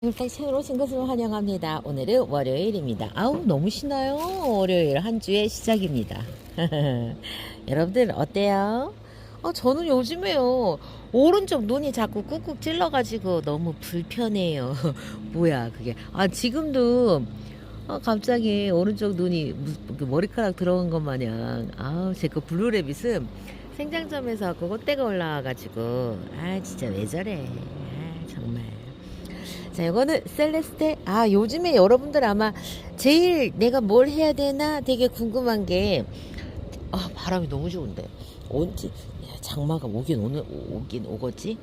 일단 채널 오신 것을 환영합니다. 오늘은 월요일입니다. 아우 너무 신나요. 월요일 한 주의 시작입니다. 여러분들 어때요? 어, 저는 요즘에요 오른쪽 눈이 자꾸 꾹꾹 찔러가지고 너무 불편해요. 뭐야 그게? 아 지금도 어, 갑자기 오른쪽 눈이 무- 그 머리카락 들어간 것 마냥 아우 제 거 블루레빗은 생장점에서 그 콧대가 올라와가지고 아 진짜 왜 저래? 자, 이거는 셀레스테. 아, 요즘에 여러분들 아마 제일 내가 뭘 해야 되나 되게 궁금한 게, 아, 바람이 너무 좋은데. 언제, 야, 장마가 오긴 오는, 오긴 오겠지?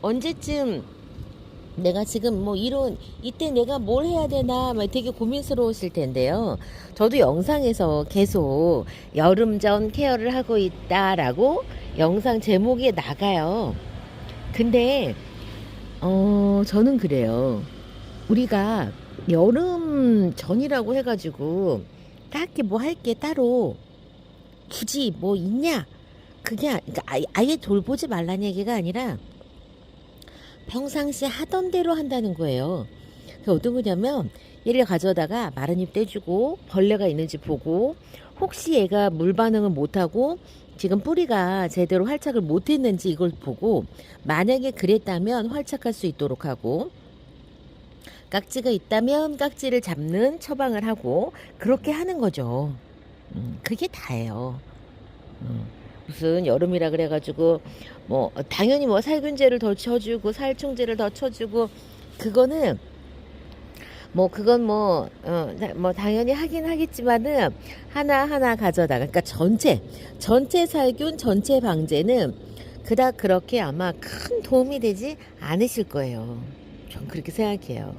언제쯤 내가 지금 뭐 이런, 이때 내가 뭘 해야 되나, 막 되게 고민스러우실 텐데요. 저도 영상에서 계속 여름 전 케어를 하고 있다라고 영상 제목에 나가요. 근데, 어, 저는 그래요. 우리가 여름 전이라고 해가지고 딱히 뭐 할 게 따로 굳이 뭐 있냐? 그게 아- 그러니까 아예, 아예 돌보지 말라는 얘기가 아니라 평상시 하던 대로 한다는 거예요. 그 어떤 거냐면 얘를 가져다가 마른 잎 떼주고 벌레가 있는지 보고 혹시 얘가 물 반응을 못하고 지금 뿌리가 제대로 활착을 못했는지 이걸 보고 만약에 그랬다면 활착할 수 있도록 하고 깍지가 있다면 깍지를 잡는 처방을 하고 그렇게 하는 거죠. 음, 그게 다예요. 음, 무슨 여름이라 그래가지고 뭐 당연히 뭐 살균제를 더 쳐주고 살충제를 더 쳐주고 그거는 뭐 그건 뭐, 어, 다- 뭐 당연히 하긴 하겠지만은 하나하나 가져다가 그러니까 전체 전체 살균 전체 방제는 그닥 그렇게 아마 큰 도움이 되지 않으실 거예요. 전 그렇게 생각해요.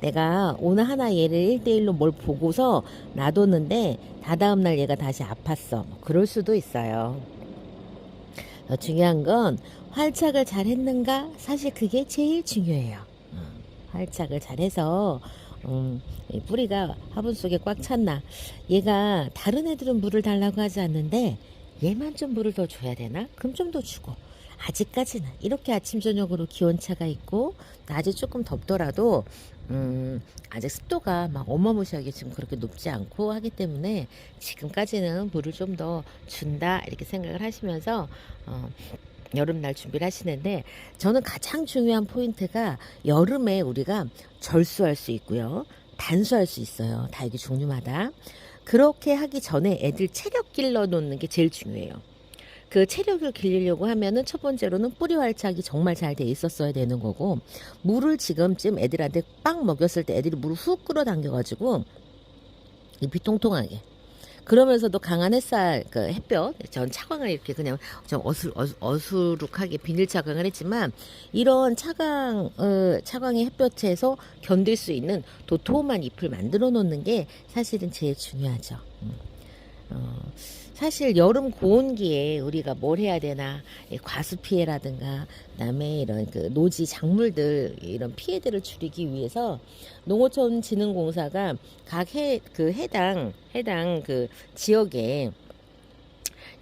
내가 오늘 하나 얘를 1대1로 뭘 보고서 놔뒀는데 다다음 날 얘가 다시 아팠어. 뭐 그럴 수도 있어요. 더 중요한 건 활착을 잘 했는가? 사실 그게 제일 중요해요. 음, 활착을 잘해서 음, 이 뿌리가 화분 속에 꽉 찼나? 얘가 다른 애들은 물을 달라고 하지 않는데 얘만 좀 물을 더 줘야 되나? 그럼 좀 더 주고 아직까지는 이렇게 아침 저녁으로 기온차가 있고 낮에 조금 덥더라도 음, 아직 습도가 막 어마무시하게 지금 그렇게 높지 않고 하기 때문에 지금까지는 물을 좀 더 준다 이렇게 생각을 하시면서 어, 여름날 준비를 하시는데 저는 가장 중요한 포인트가 여름에 우리가 절수할 수 있고요. 단수할 수 있어요. 다 이게 종류마다. 그렇게 하기 전에 애들 체력 길러 놓는 게 제일 중요해요. 그 체력을 길리려고 하면은 첫 번째로는 뿌리 활착이 정말 잘 돼 있었어야 되는 거고 물을 지금쯤 애들한테 빵 먹였을 때 애들이 물을 훅 끌어당겨가지고 잎이 통통하게 그러면서도 강한 햇살 그 햇볕 전 차광을 이렇게 그냥 좀 어수, 어수, 어수 룩하게 비닐 차광을 했지만 이런 차광 어, 차광의 햇볕에서 견딜 수 있는 도톰한 잎을 만들어 놓는 게 사실은 제일 중요하죠. 음. 어, 사실 여름 고온기에 우리가 뭘 해야 되나 이 과수 피해라든가 그다음에 이런 그 노지 작물들 이런 피해들을 줄이기 위해서 농어촌 진흥공사가 각 해 그 해당 해당 그 지역에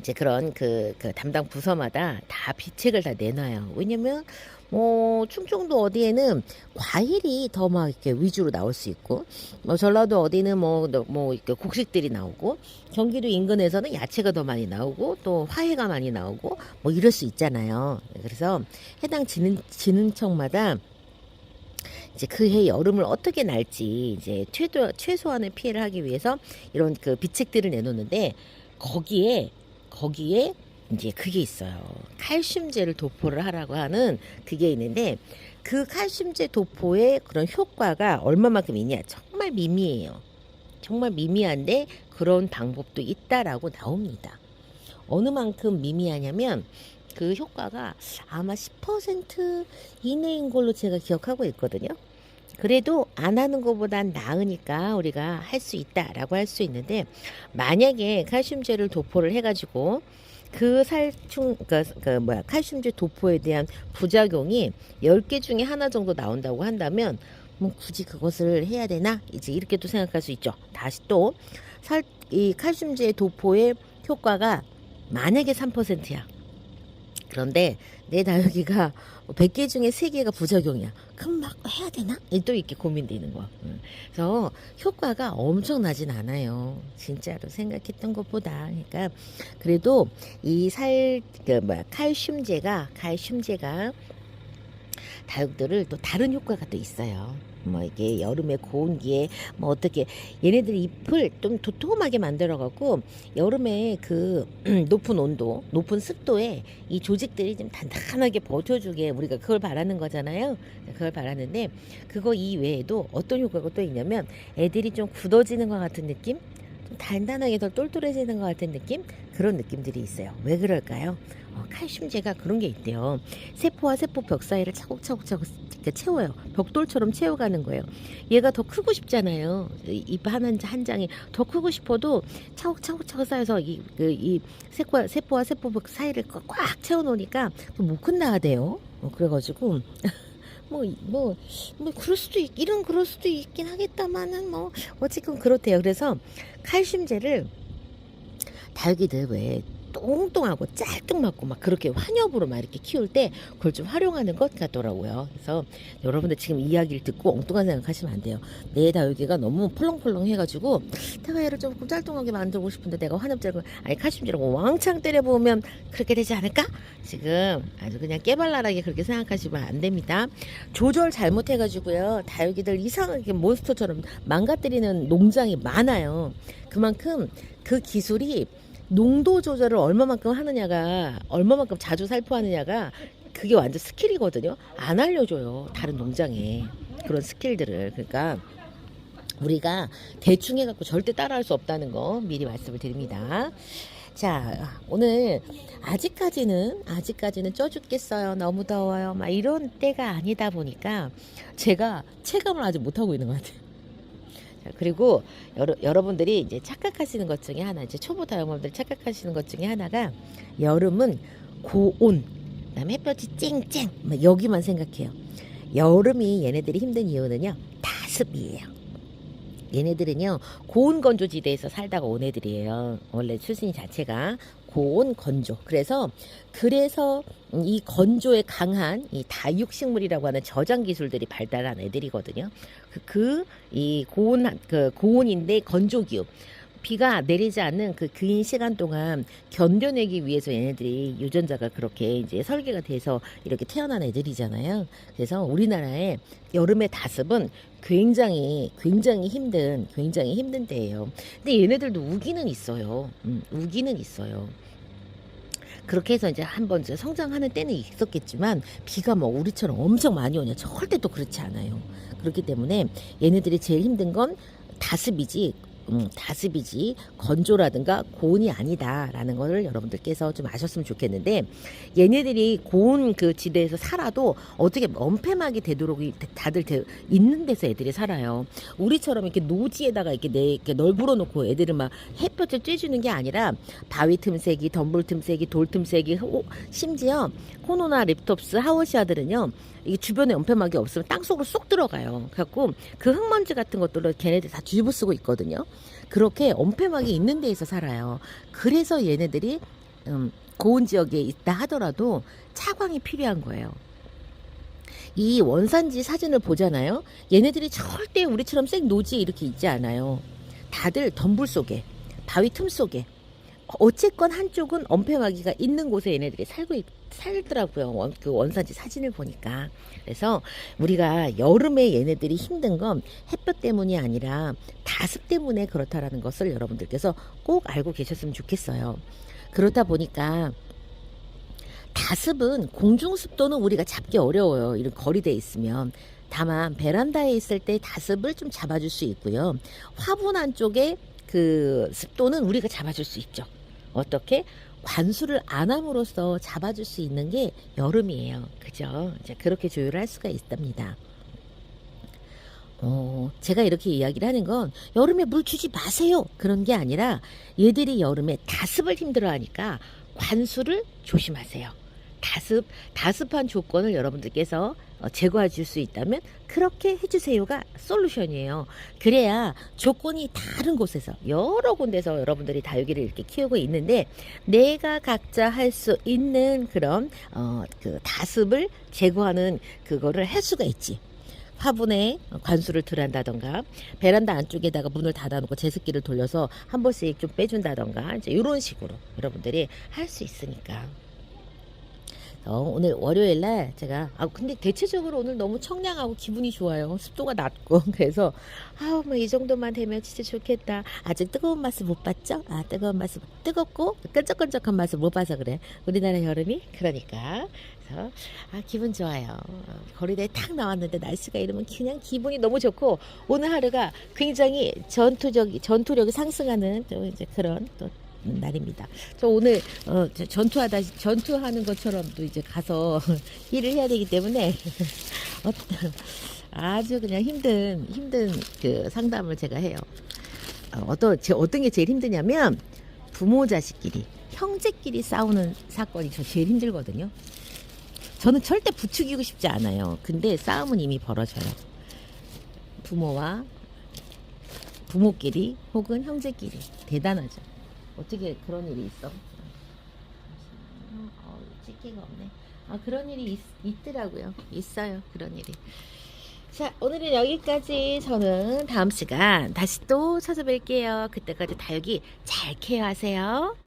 이제 그런 그, 그 담당 부서마다 다 비책을 다 내놔요. 왜냐면 뭐 충청도 어디에는 과일이 더 막 이렇게 위주로 나올 수 있고 뭐 전라도 어디는 뭐뭐 이렇게 곡식들이 나오고 경기도 인근에서는 야채가 더 많이 나오고 또 화해가 많이 나오고 뭐 이럴 수 있잖아요. 그래서 해당 진흥 진흥청마다 이제 그해 여름을 어떻게 날지 이제 최도 최소한의 피해를 하기 위해서 이런 그 비책들을 내놓는데 거기에 거기에 이제 그게 있어요. 칼슘제를 도포를 하라고 하는 그게 있는데 그 칼슘제 도포의 그런 효과가 얼마만큼 있냐? 정말 미미해요. 정말 미미한데 그런 방법도 있다라고 나옵니다. 어느 만큼 미미하냐면 그 효과가 아마 10% 이내인 걸로 제가 기억하고 있거든요. 그래도 안 하는 것보단 나으니까 우리가 할 수 있다라고 할 수 있는데 만약에 칼슘제를 도포를 해가지고 그 살충 그, 그 뭐야 칼슘제 도포에 대한 부작용이 10개 중에 하나 정도 나온다고 한다면 뭐 굳이 그것을 해야 되나 이제 이렇게도 생각할 수 있죠. 다시 또 살 이 칼슘제 도포의 효과가 만약에 3%야. 그런데 내 다육이가 100개 중에 3개가 부작용이야. 그럼 막 해야 되나? 또 이렇게 고민되는 거. 응. 그래서 효과가 엄청나진 않아요. 진짜로 생각했던 것보다. 그러니까 그래도 이 살, 그 뭐야, 칼슘제가, 칼슘제가 다육들을 또 다른 효과가 또 있어요. 뭐 이게 여름에 고온기에 뭐 어떻게 얘네들 잎을 좀 도톰하게 만들어 갖고 여름에 그 높은 온도, 높은 습도에 이 조직들이 좀 단단하게 버텨주게 우리가 그걸 바라는 거잖아요. 그걸 바라는데 그거 이외에도 어떤 효과가 또 있냐면 애들이 좀 굳어지는 것 같은 느낌? 좀 단단하게 더 똘똘해지는 것 같은 느낌? 그런 느낌들이 있어요. 왜 그럴까요? 어, 칼슘제가 그런 게 있대요. 세포와 세포 벽 사이를 차곡차곡차곡 채워요. 벽돌처럼 채워가는 거예요. 얘가 더 크고 싶잖아요. 잎한 한 장이 더 크고 싶어도 차곡차곡차곡 쌓여서 이, 그, 이 세포와, 세포와 세포 벽 사이를 꽉 채워놓으니까 못 끝나대요. 어, 그래가지고 뭐, 뭐, 뭐, 그럴 수도, 있, 이런 그럴 수도 있긴 하겠다마는 뭐, 어쨌든 그렇대요. 그래서 칼슘제를 다육이들 왜 똥똥하고 짤뚱맞고 막 그렇게 환엽으로 막 이렇게 키울 때 그걸 좀 활용하는 것 같더라고요. 그래서 여러분들 지금 이야기를 듣고 엉뚱한 생각하시면 안 돼요. 내 다육이가 너무 펄렁펄렁 해가지고 내가 얘를 조금 짤뚱하게 만들고 싶은데 내가 환엽 짤고 아니 칼슘제라고 왕창 때려보면 그렇게 되지 않을까? 지금 아주 그냥 깨발랄하게 그렇게 생각하시면 안 됩니다. 조절 잘못해가지고요. 다육이들 이상하게 몬스터처럼 망가뜨리는 농장이 많아요. 그만큼 그 기술이 농도 조절을 얼마만큼 하느냐가 얼마만큼 자주 살포하느냐가 그게 완전 스킬이거든요. 안 알려줘요. 다른 농장에 그런 스킬들을 그러니까 우리가 대충 해갖고 절대 따라할 수 없다는 거 미리 말씀을 드립니다. 자 오늘 아직까지는 아직까지는 쪄 죽겠어요. 너무 더워요. 막 이런 때가 아니다 보니까 제가 체감을 아직 못 하고 있는 것 같아요. 자, 그리고 여러, 여러 분들이 이제 착각하시는 것 중에 하나, 이제 초보 다영업들 착각하시는 것 중에 하나가 여름은 고온, 그다음에 햇볕이 쨍쨍, 막 여기만 생각해요. 여름이 얘네들이 힘든 이유는요, 다습이에요. 얘네들은요, 고온 건조 지대에서 살다가 온 애들이에요. 원래 출신이 자체가 고온 건조. 그래서 그래서 이 건조에 강한 이 다육식물이라고 하는 저장 기술들이 발달한 애들이거든요. 그이 고온 그 고온인데 건조 기후. 비가 내리지 않는 그 긴 시간 동안 견뎌내기 위해서 얘네들이 유전자가 그렇게 이제 설계가 돼서 이렇게 태어난 애들이잖아요. 그래서 우리나라의 여름의 다습은 굉장히 굉장히 힘든 굉장히 힘든 때예요. 근데 얘네들도 우기는 있어요. 음, 우기는 있어요. 그렇게 해서 이제 한번 성장하는 때는 있었겠지만 비가 뭐 우리처럼 엄청 많이 오냐 절대 또 그렇지 않아요. 그렇기 때문에 얘네들이 제일 힘든 건 다습이지 음, 다습이지 건조라든가 고온이 아니다라는 거를 여러분들께서 좀 아셨으면 좋겠는데 얘네들이 고온 그 지대에서 살아도 어떻게 엄폐막이 되도록 이- 다들 되- 있는 데서 애들이 살아요. 우리처럼 이렇게 노지에다가 이렇게 내 이렇게 널브러 놓고 애들을 막 햇볕을 쬐주는 게 아니라 바위 틈새기, 덤불 틈새기, 돌 틈새기, 호- 심지어 코노나 립톱스, 하우시아들은요. 이게 주변에 엄폐막이 없으면 땅 속으로 쏙 들어가요. 그래갖고 그 흙먼지 같은 것들을 걔네들 다 뒤집어 쓰고 있거든요. 그렇게 엄폐막이 있는 데에서 살아요. 그래서 얘네들이 음, 고온 지역에 있다 하더라도 차광이 필요한 거예요. 이 원산지 사진을 보잖아요. 얘네들이 절대 우리처럼 생 노지에 이렇게 있지 않아요. 다들 덤불 속에, 바위 틈 속에. 어쨌건 한쪽은 엄폐마기가 있는 곳에 얘네들이 살고 있, 살더라고요. 원, 그 원산지 사진을 보니까. 그래서 우리가 여름에 얘네들이 힘든 건 햇볕 때문이 아니라 다습 때문에 그렇다라는 것을 여러분들께서 꼭 알고 계셨으면 좋겠어요. 그렇다 보니까 다습은 공중 습도는 우리가 잡기 어려워요. 이런 거리대에 있으면. 다만 베란다에 있을 때 다습을 좀 잡아줄 수 있고요. 화분안 쪽에 그 습도는 우리가 잡아줄 수 있죠. 어떻게? 관수를 안 함으로써 잡아줄 수 있는 게 여름이에요. 그죠? 이제 그렇게 조율할 수가 있답니다. 어, 제가 이렇게 이야기를 하는 건 여름에 물 주지 마세요. 그런 게 아니라 얘들이 여름에 다습을 힘들어 하니까 관수를 조심하세요. 다습, 다습한 조건을 여러분들께서 어, 제거해 줄 수 있다면 그렇게 해주세요가 솔루션이에요. 그래야 조건이 다른 곳에서 여러 군데서 여러분들이 다육이를 이렇게 키우고 있는데 내가 각자 할 수 있는 그런 어, 그 다습을 제거하는 그거를 할 수가 있지. 화분에 관수를 들한다던가 베란다 안쪽에다가 문을 닫아놓고 제습기를 돌려서 한 번씩 좀 빼준다던가 이제 이런 식으로 여러분들이 할 수 있으니까 어, 오늘 월요일 날 제가 아 근데 대체적으로 오늘 너무 청량하고 기분이 좋아요. 습도가 낮고. 그래서 아우 뭐 이 정도만 되면 진짜 좋겠다. 아직 뜨거운 맛을 못 봤죠? 아 뜨거운 맛을 뜨겁고 끈적끈적한 맛을 못 봐서 그래. 우리나라 여름이 그러니까. 그래서 아 기분 좋아요. 어, 거리대에 탁 나왔는데 날씨가 이러면 그냥 기분이 너무 좋고 오늘 하루가 굉장히 전투적 전투력이 상승하는 또 이제 그런 또 날입니다. 저 오늘 어, 저 전투하다 전투하는 것처럼 또 이제 가서 일을 해야 되기 때문에 어, 아주 그냥 힘든 힘든 그 상담을 제가 해요. 어, 어떤 제 어떤 게 제일 힘드냐면 부모 자식끼리 형제끼리 싸우는 사건이 저 제일 힘들거든요. 저는 절대 부추기고 싶지 않아요. 근데 싸움은 이미 벌어져요. 부모와 부모끼리 혹은 형제끼리 대단하죠. 어떻게 그런 일이 있어? 어, 찍기가 없네. 아 그런 일이 있, 더라고요 있어요 그런 일이. 자 오늘은 여기까지. 저는 다음 시간 다시 또 찾아뵐게요. 그때까지 다육이 잘 케어하세요.